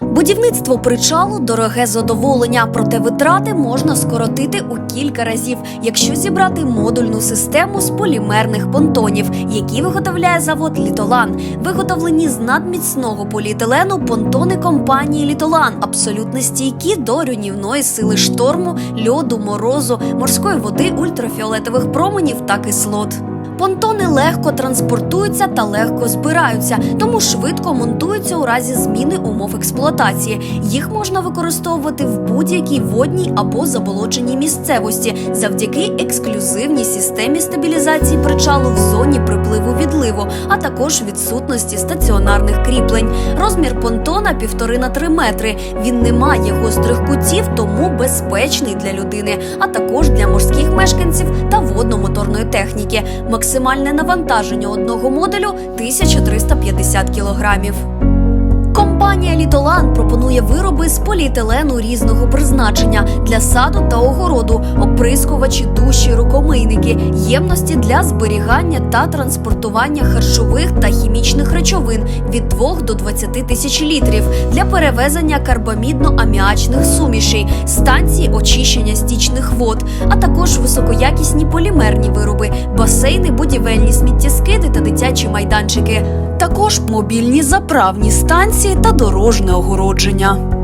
Будівництво причалу дороге задоволення, проте витрати можна скоротити у кілька разів, якщо зібрати модульну систему з полімерних понтонів, які виготовляє завод Літолан. Виготовлені з надміцного поліетилену понтони компанії Літолан, абсолютно стійкі до руйнівної сили шторму, льоду, морозу, морської води, ультрафіолетових променів та кислот. Понтони легко транспортуються та легко збираються, тому швидко монтуються у разі зміни умов експлуатації. Їх можна використовувати в будь-якій водній або заболоченій місцевості завдяки ексклюзивній системі стабілізації причалу в зоні припливу відливу, а також відсутності стаціонарних кріплень. Розмір понтона 1,5 на 3 метри. Він не має гострих кутів, тому безпечний для людини, а також для морських мешканців та водномоторної техніки. Максимальне навантаження одного модулю 1350 кілограмів. Компанія Літолан пропонує вироби з поліетилену різного призначення для саду та огороду, оприскувачі, душі, рукомийники, ємності для зберігання та транспортування харчових та хімічних речовин від 2 до 20 тисяч літрів для перевезення карбамідно-аміачних сумішей, станції очищення стічних вод, а також високоякісні полімерні вироби, басейни, будівельні сміттєскиди та дитячі майданчики. Також мобільні заправні станції та дорожне огородження.